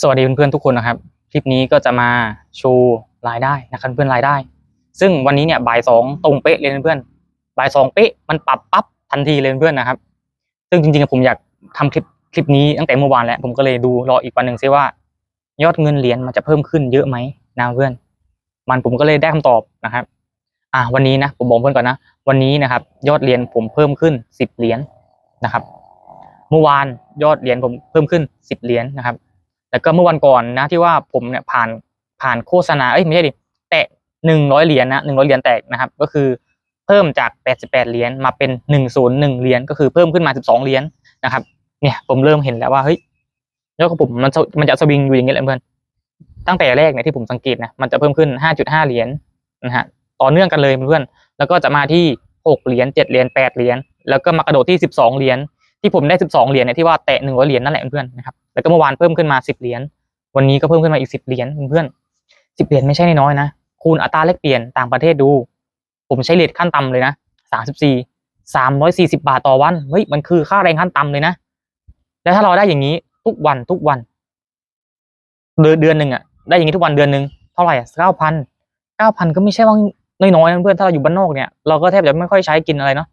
สวัสดีเพื่อนๆทุกคนนะครับ คลิปนี้ก็จะมาโชว์รายได้นะครับเพื่อนรายได้ ซึ่งวันนี้เนี่ยบ่ายสองตรงเป๊ะเลยเพื่อนบ่ายสองเป๊ะมันปรับปั๊บทันทีเลยเพื่อนนะครับ ซึ่งจริงๆผมอยากทำคลิปคลิปนี้ตั้งแต่เมื่อวานแล้ว ผมก็เลยดูรออีกวันหนึ่งซิว่า ยอดเงินเหรียญมันจะเพิ่มขึ้นเยอะไหมนะเพื่อน มันผมก็เลยได้คำตอบนะครับ อ่าวันนี้นะผมบอกเพื่อนก่อนนะ วันนี้นะครับ ยอดเหรียญผมเพิ่มขึ้นสิบเหรียญนะครับ เมื่อวานยอดเหรียญผมเพิ่มขึ้นสิบเหรียญนะครับ แล้วก็เมื่อวันก่อนนะที่ว่าผมเนี่ยผ่านผ่านโฆษณาเอ้ยไม่ใช่ดิแตะหนึ่งร้อยเหรียญนะหนึ่งร้อยเหรียญแตกนะครับ ก็คือเพิ่มจากแปดสิบแปดเหรียญมาเป็นหนึ่งศูนย์หนึ่งเหรียญก็คือเพิ่มขึ้นมาสิบสองเหรียญนะครับเนี่ยผมเริ่มเห็นแล้วว่าเฮ้ยยอดของผมมันจะมันจะสวิงอยู่อย่างเงี้ยแหละเพื่อนตั้งแต่แรกเนี่ยที่ผมสังเกตนะมันจะเพิ่มขึ้นห้าจุดห้าเหรียญนะฮะต่อเนื่องกันเลยเพื่อนแล้วก็จะมาที่หกเหรียญเจ็ดเหรียญแปดเหรียญแล้วก็มากระโดดที่สิบสองเหรียญที่ผมได้สิบสองเหรียญเนี่ยที่ว่าแตะหนึ่งร้อยเหรียญนั่นแหละเพื่อนนะครับ แล้วก็เมื่อวานเพิ่มขึ้นมาสิบเหรียญ วันนี้ก็เพิ่มขึ้นมาอีกสิบเหรียญเพื่อนสิบเหรียญไม่ใช่น้อยๆนะ คูณอัตราแลกเปลี่ยนต่างประเทศดู ผมใช้เลทขั้นต่ำเลยนะสามสิบสี่สามร้อยสี่สิบาทต่อวัน เฮ้ย มันคือค่าแรงขั้นต่ำเลยนะ แล้วถ้าเราได้อย่างนี้ทุกวันทุกวัน เดือนเดือนหนึ่งอะได้อย่างนี้ทุกวันเดือนหนึ่งเท่าไหร่อะเก้าพันเก้าพันก็ไม่ใช่ว่าน้อยๆนะเพื่อน ถ้าเราอยู่บ้านนอกเนี่ย เราก็แทบจะไม่ค่อยใช้กินอะไรเนาะ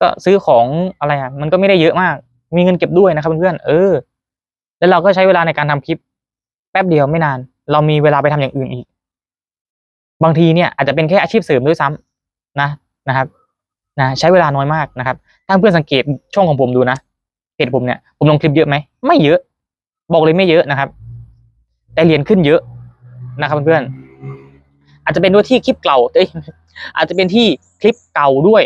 ก็ซื้อของอะไรอะมันก็ไม่ได้เยอะมาก มีเงินเก็บด้วยนะครับเพื่อนๆ เออ แล้วเราก็ใช้เวลาในการทำคลิป แป๊บเดียวไม่นาน เรามีเวลาไปทำอย่างอื่นอีก บางทีเนี่ยอาจจะเป็นแค่อาชีพเสริมด้วยซ้ำนะนะครับนะใช้เวลาน้อยมากนะครับ ถ้าเพื่อนสังเกตช่องของผมดูนะเพจผมเนี่ยผมลงคลิปเยอะไหมไม่เยอะ บอกเลยไม่เยอะนะครับ แต่เรียนขึ้นเยอะนะครับเพื่อนๆอาจจะเป็นด้วยที่คลิปเก่าเอ้ยอาจจะเป็นที่คลิปเก่าด้วย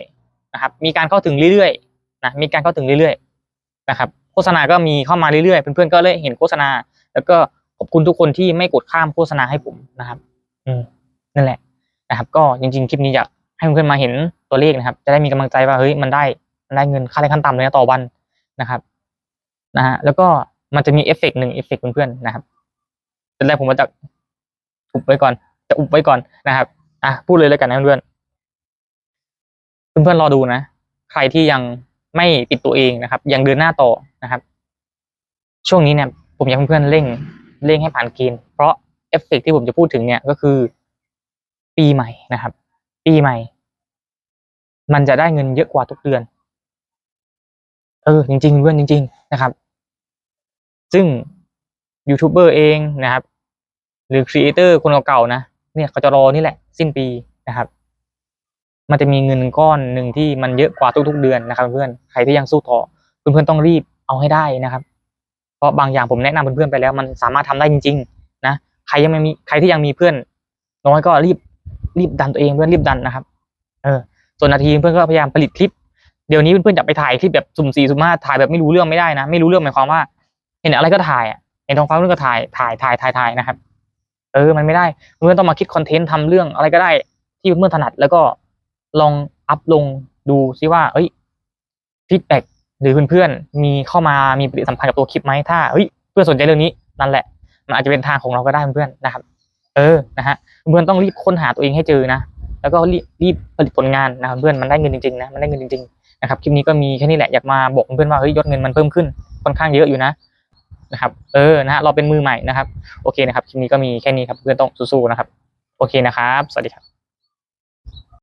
นะครับ มีการเข้าถึงเรื่อยๆนะมีการเข้าถึงเรื่อยๆนะครับ โฆษณาก็มีเข้ามาเรื่อยๆเพื่อนๆก็เลยเห็นโฆษณา แล้วก็ขอบคุณทุกคนที่ไม่กดข้ามโฆษณาให้ผมนะครับ อืมนั่นแหละนะครับ ก็จริงๆคลิปนี้อยากให้เพื่อนๆมาเห็นตัวเลขนะครับ จะได้มีกำลังใจว่าเฮ้ยมันได้มันได้เงินค่าแรงขั้นต่ำเลยนะต่อวันนะครับนะฮะแล้วก็มันจะมีเอฟเฟกต์หนึ่งเอฟเฟกต์เพื่อนๆนะครับตอนแรกผมว่าจะอุบไว้ก่อน จะอุบไว้ก่อนนะครับอะพูดเลยแล้วกันนะเพื่อนๆเพื่อนๆรอดูนะ ใครที่ยัง ไม่ปิดตัวเองนะครับ ยังเดินหน้าต่อนะครับ ช่วงนี้เนี่ย ผมอยากเพื่อนๆเร่งเร่งให้ผ่านเกณฑ์เพราะเอฟเฟกต์ที่ผมจะพูดถึงเนี่ยก็คือ ปีใหม่นะครับ ปีใหม่ มันจะได้เงินเยอะกว่าทุกเดือน เออ จริง ๆ เพื่อนจริง ๆ นะครับ ซึ่งยูทูบเบอร์เองนะครับ หรือครีเอเตอร์คนเก่าๆนะเนี่ยเขาจะรอนี่แหละ สิ้นปีนะครับ มันจะมีเงินก้อนหนึ่งที่มันเยอะกว่าทุกๆเดือนนะครับ เพื่อนใครที่ยังสู้ต่อเพื่อนๆต้องรีบเอาให้ได้นะครับ เพราะบางอย่างผมแนะนำเพื่อนๆไปแล้ว มันสามารถทำได้จริง ๆ นะใครยังไม่มีใครที่ยังมีเพื่อนน้อยก็รีบรีบดันตัวเองเพื่อนรีบดันนะครับ เออ ส่วนนาทีเพื่อนก็พยายามผลิตคลิปเดี๋ยวนี้เพื่อนๆจะไปถ่ายคลิปแบบสุ่มสี่สุ่มห้าถ่ายแบบไม่รู้เรื่องไม่ได้นะ ไม่รู้เรื่องหมายความว่า เห็นอะไรก็ถ่ายเห็นท้องฟ้าเรื่องก็ถ่ายถ่ายถ่ายถ่ายถ่ายนะครับ เออ มันไม่ได้เพื่อนต้องมาคิดคอนเทนต์ทำเรื่องอะไรก็ได้ที่เพื่อนถนัดแล้วก็ ลองอัพลงดูซิว่า เอ้ยฟีดแบ็หรือเพื่อนๆมีเข้ามามีปฏิสัมพันธ์กับตัวคลิปไหมถ้าเฮ้ยเพื่อนสนใจเรื่องนี้นั่นแหละ มันอาจจะเป็นทางของเราก็ได้เพื่อนๆนะครับ เออนะฮะเพื่อนต้องรีบค้นหาตัวเองให้เจอนะแล้วก็รีบรีบผลิตผลงานนะครับเพื่อนมันได้เงินจริงๆนะมันได้เงินจริงๆนะครับคลิปนี้ก็มีแค่นี้แหละอยากมาบอกเพื่อนว่าเฮ้ยยอดเงินมันเพิ่มขึ้นค่อนข้างเยอะอยู่นะนะครับ เออนะฮะเราเป็นมือใหม่นะครับ โอเคนะครับคลิปนี้ก็มีแค่นี้ครับเพื่อนต้องสู้ๆนะครับ โอเคนะครับ สวัสดีครับ